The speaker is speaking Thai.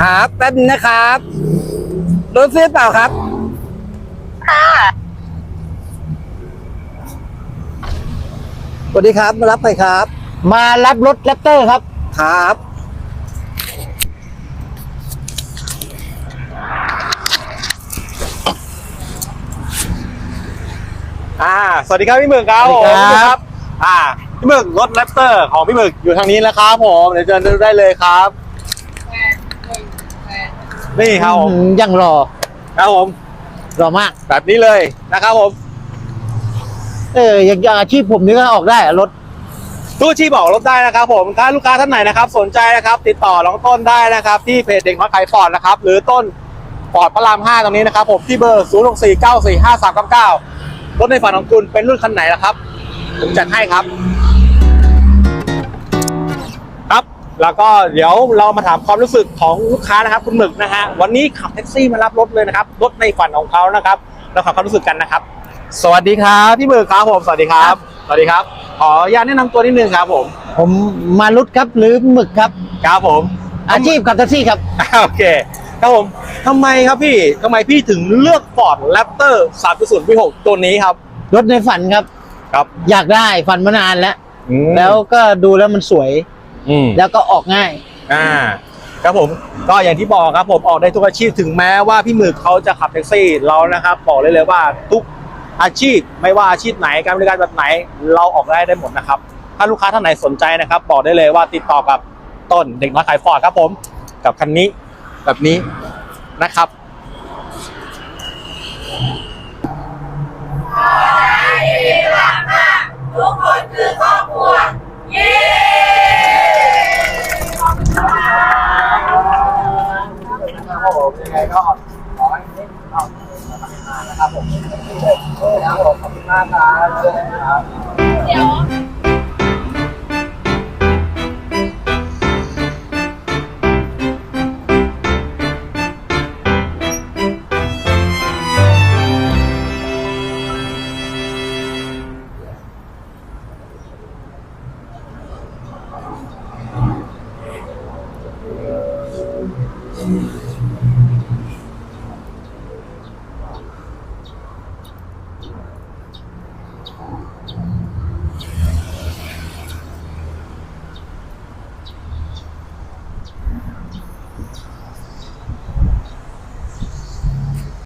ครับแป๊บนึงนะครับรถซื้อเปล่าครับ ค่ะสวัสดีครับมารับใครครับ มารับรถแรปเตอร์ครับ ครับอ่าสวัสดีครับพี่หมึกครับสวัสดีครับ ผมอ่าพี่หมึกรถแรปเตอร์ของพี่หมึกอยู่ทางนี้แล้วครับผมเดี๋ยวเชิญดูได้เลยครับ นี่ครับผมอืมยังรอครับผม รอมาก แบบนี้เลยนะครับผมเอออย่างอย่างอาชีพผมนี่ก็ออกได้อะรถ ตู้ชีพบอกรถได้นะครับผมถ้าลูกค้าท่านไหนนะครับ สนใจนะครับติดต่อน้องต้นได้นะครับ ที่เพจเด็กน้อยขายฟอร์ดนะครับหรือต้นฟอร์ดพระราม 5 ตรงนี้นะครับผมที่เบอร์ 0 6 4 9 4 5 3 9 9รถในฝันของคุณเป็นรุ่นคันไหนล่ะครับผมจัดให้ครับ แล้วก็เดี๋ยวเรามาถามความรู้สึกของลูกค้านะครับ คุณหมึกนะฮะวันนี้ขับแท็กซี่มารับรถเลยนะครับรถในฝันของเขานะครับเราขอความรู้สึกกันนะครับ สวัสดีครับพี่หมึกครับผมสวัสดีครับสวัสดีครับขออนุญาตแนะนำตัวนิดนึงครับผม ผมมารุดครับหรือหมึกครับ ครับผม อาชีพขับแท็กซี่ครับ โอเคครับผมทำไมครับพี่ทำไมพี่ถึงเลือก Ford Raptor 3.0 V6 ตัวนี้ครับ รถในฝันครับ ครับ อยากได้ฝันมานานแล้ว แล้แล้ววก็ดูแล้วมันสวย อืมแล้วก็ออกง่าย อ่า ครับผมก็อย่างที่บอกครับผมออกได้ทุกอาชีพถึงแม้ว่าพี่หมึกเขาจะขับแท็กซี่เรานะครับบอกเลยเลยว่าทุกอาชีพไม่ว่าอาชีพไหนการบริการแบบไหนเราออกได้ได้หมดนะครับ ถ้าลูกค้าท่านไหนสนใจนะครับ บอกได้เลยว่าติดต่อกับต้นเด็กน้อยขายฟอร์ดครับผม กับคันนี้แบบนี้นะครับ ก็ขอให้ทุกท่านมานครับผมนะครับผมขอบคุณมากครับเดี๋ยว。